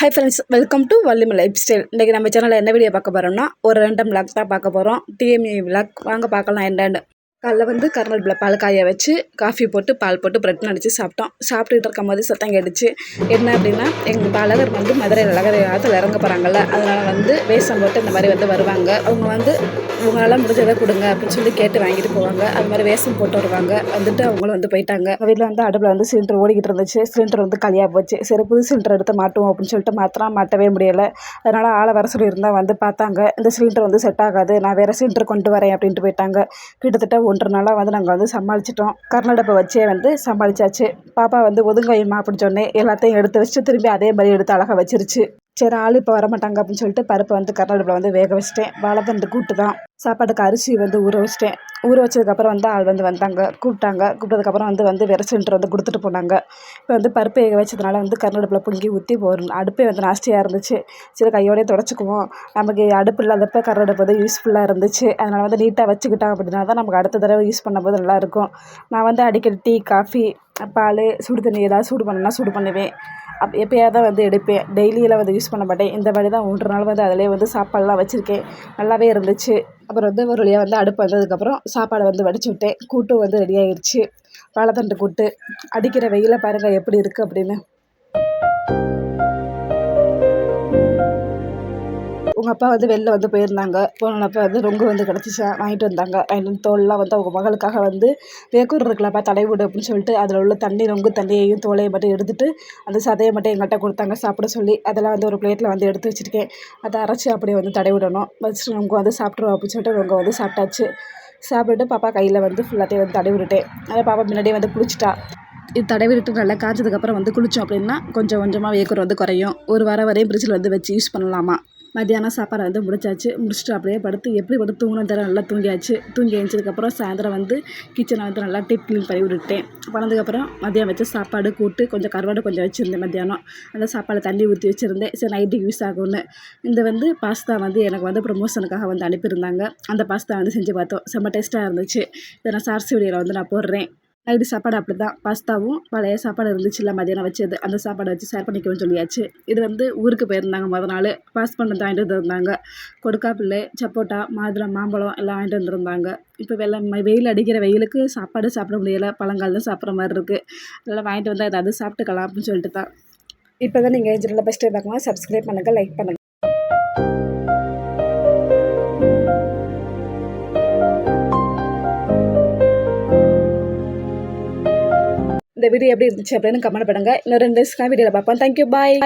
Hi friends welcome to Vallima life style இன்றைக்கி நம்ம சேனலில் என்ன வீடியோ பார்க்க போகிறோம்னா ஒரு ரெண்டு விளாக் தான் பார்க்க போகிறோம் டிஎம்இ விளாக் வாங்க பார்க்கலாம் என்னென்னு. காலைல வந்து கருவேப்பிலை பால் காய வச்சு காஃபி போட்டு பால் போட்டு பிரெட் நடிச்சு சாப்பிட்டோம். சாப்பிட்டுட்டு இருக்கும் போது சத்தம் கேட்டுச்சு. என்ன அப்படின்னா எங்கள் அழகர் வந்து மதுரை அழகர் ஆற்றுல இறங்க போகிறாங்கல்ல அதனால் வந்து வேஷம் போட்டு இந்த மாதிரி வந்து வருவாங்க. அவங்க வந்து உங்களால் முடிஞ்சதை கொடுங்க அப்படின்னு சொல்லி கேட்டு வாங்கிட்டு போவாங்க. அது மாதிரி வேஷம் போட்டு வருவாங்க. வந்துட்டு அவங்களும் வந்து போயிட்டாங்க. வீட்டில் வந்து அடுப்பில் வந்து சிலிண்டர் ஓடிக்கிட்டு இருந்துச்சு. சிலிண்டர் வந்து காலியாக போச்சு. சரி புது சிலிண்டர் எடுத்து மாட்டுவோம் அப்படின்னு சொல்லிட்டு மாத்திரம் மாட்டவே முடியலை. அதனால் ஆளை வர சொல்லியிருந்தால் வந்து பார்த்தாங்க. இந்த சிலிண்டர் வந்து செட் ஆகாது. நான் வேறு சிலிண்டர் கொண்டு வரேன் அப்படின்ட்டு போயிட்டாங்க. கிட்டத்தட்ட ஒன்றரை நாளாக வந்து நாங்கள் வந்து சமாளிச்சிட்டோம். கர்நாடகை வச்சே வந்து சமாளிச்சாச்சு. பாப்பா வந்து ஒதுங்கையுமா அப்படின்னு சொன்னேன். எல்லாத்தையும் எடுத்து வச்சுட்டு திரும்பி அதே மாதிரி எடுத்து அழகாக வச்சிருச்சு. சரி ஆள் இப்போ வரமாட்டாங்க அப்படின்னு சொல்லிட்டு பருப்பை வந்து கர்நாடகில் வந்து வேக வச்சிட்டேன். வாழைத்தண்டு கூட்டு தான். சாப்பாட்டுக்கு அரிசி வந்து ஊற வச்சிட்டேன். ஊற வச்சதுக்கப்புறம் வந்து ஆள் வந்து வந்தாங்க கூப்பிட்டாங்க. கூப்பிட்டதுக்கப்புறம் வந்து வந்து விர சிலிண்டர் வந்து கொடுத்துட்டு போனாங்க. இப்போ வந்து பருப்பு வேக வச்சதுனால வந்து கர்நாடகில் பொங்கி ஊற்றி போகிறோம் அடுப்பே வந்து நாஸ்டியாக இருந்துச்சு. சரி கையோடய தொடச்சிக்குவோம். நமக்கு அடுப்பு இல்லாதப்ப கர்நாடகை வந்து யூஸ்ஃபுல்லாக இருந்துச்சு. அதனால் வந்து நீட்டாக வச்சுக்கிட்டோம் அப்படின்னா தான் நமக்கு அடுத்த தடவை யூஸ் பண்ணும்போது நல்லாயிருக்கும் நான் வந்து அடிக்கடி டீ காஃபி பால் சுடு தண்ணி ஏதாவது சூடு பண்ணனா சூடு பண்ணுவேன். அப் எப்போயாவது தான் வந்து எடுப்பேன். டெய்லியெல்லாம் வந்து யூஸ் பண்ண மாட்டேன். இந்த மாதிரி தான் மூன்று நாள் வந்து அதிலே வந்து சாப்பாடெலாம் வச்சுருக்கேன். நல்லாவே இருந்துச்சு. அப்புறம் வந்து ஒரு வழியாக வந்து அடுப்பு வந்ததுக்கப்புறம் சாப்பாடை வந்து வடிச்சு விட்டேன். கூட்டும் வந்து ரெடி ஆகிடுச்சு வாழைத்தண்டு கூட்டு. அடிக்கிற வெயிலை பாருங்கள் எப்படி இருக்குது அப்படின்னு. உங்கள் அப்பா வந்து வெளில வந்து போயிருந்தாங்க. போனப்போ வந்து ரொங்கு வந்து கிடச்சிச்சா? வாங்கிட்டு வந்தாங்க. வாங்கிட்டு வந்து தோல்லாம் வந்து அவங்க மகளுக்காக வந்து வேக்கூர் இருக்கலப்பா விடு அப்படின்னு சொல்லிட்டு அதில் உள்ள தண்ணி ரொங்கு தண்ணியையும் தோலையை மட்டும் எடுத்துகிட்டு அந்த சதையை மட்டும் எங்கள்கிட்ட கொடுத்தாங்க சாப்பிட சொல்லி. அதெல்லாம் வந்து ஒரு பிளேட்டில் வந்து எடுத்து வச்சுருக்கேன். அதை அரைச்சி அப்படியே வந்து தடவிடணும் வச்சுட்டு ரொங்கு வந்து சாப்பிட்ருவோம் அப்படின்னு சொல்லிட்டு ரொங்க வந்து சாப்பிட்டாச்சு. சாப்பிட்டுட்டு பாப்பா கையில் வந்து ஃபுல்லாத்தையும் வந்து தடவி விட்டுட்டேன். அதை பாப்பா முன்னாடியே வந்து குளிச்சிட்டா. இது தடவி விட்டு நல்லா காய்ச்சதுக்கப்புறம் வந்து குளித்தோம் அப்படின்னா கொஞ்சம் கொஞ்சமாக வேக்கூர் வந்து குறையும். ஒரு வாரம் வரையும் ஃப்ரிட்ஜில் வந்து வச்சு யூஸ் பண்ணலாமா? மத்தியானம் சாப்பாடு வந்து முடிச்சாச்சு முடிச்சுட்டு அப்படியே படுத்து எப்படி படுத்து தூங்கினா தர நல்லா தூங்கியாச்சு. தூங்கி எழுந்ததுக்கப்புறம் சாயந்தரம் வந்து கிச்சனை வந்து நல்லா டிப் க்ளீன் பண்ணி விட்டுட்டேன். பண்ணதுக்கப்புறம் மதியம் வச்ச சாப்பாடு கூட்டு கொஞ்சம் கருவாடு கொஞ்சம் வச்சுருந்தேன் மத்தியானம். அந்த சாப்பாடு தண்ணி ஊற்றி வச்சுருந்தேன். சரி நைட்டுக்கு யூஸ் ஆகும்னு. இந்த வந்து பாஸ்தா வந்து எனக்கு வந்து ப்ரொமோஷனுக்காக வந்து அனுப்பியிருந்தாங்க. அந்த பாஸ்தா வந்து செஞ்சு பார்த்தோம். செம்ம டேஸ்ட்டாக இருந்துச்சு. இதை நான் சார்சி வீடியோவில் வந்து நான் போடுறேன். நைட்டு சாப்பாடு அப்படி தான் பாஸ்தாவும் பழைய சாப்பாடு இருந்துச்சுல்ல மதியானம் வச்சது அந்த சாப்பாடை வச்சு ஷேர் பண்ணிக்கணும்னு சொல்லியாச்சு. இது வந்து ஊருக்கு போயிருந்தாங்க முத நாள். பாஸ் பண்ண வாங்கிட்டு வந்துருந்தாங்க. கொடுக்காப்பிள்ளை சப்போட்டா மாதுளம் மாம்பழம் எல்லாம் வாங்கிட்டு வந்துருந்தாங்க. இப்போ வெள்ளம் வெயில் அடிக்கிற வெயிலுக்கு சாப்பாடு சாப்பிட முடியலை. பழங்கால் தான் சாப்பிட்ற மாதிரி இருக்குது அதெல்லாம் வாங்கிட்டு வந்தால் ஏதாவது சாப்பிட்டுக்கலாம் அப்படின்னு சொல்லிட்டு தான் இப்போ தான் நீங்கள் ஏஜில் பெஸ்ட்டு பார்க்கலாம் சப்ஸ்கிரைப் பண்ணுங்கள் லைக் பண்ணுங்கள் இந்த வீடியோ எப்படி இருந்துச்சு அப்படின்னு கமெண்ட் பண்ணுங்கள் இன்னும் ரெண்டு வீடியோவில் பார்ப்போம். Thank you bye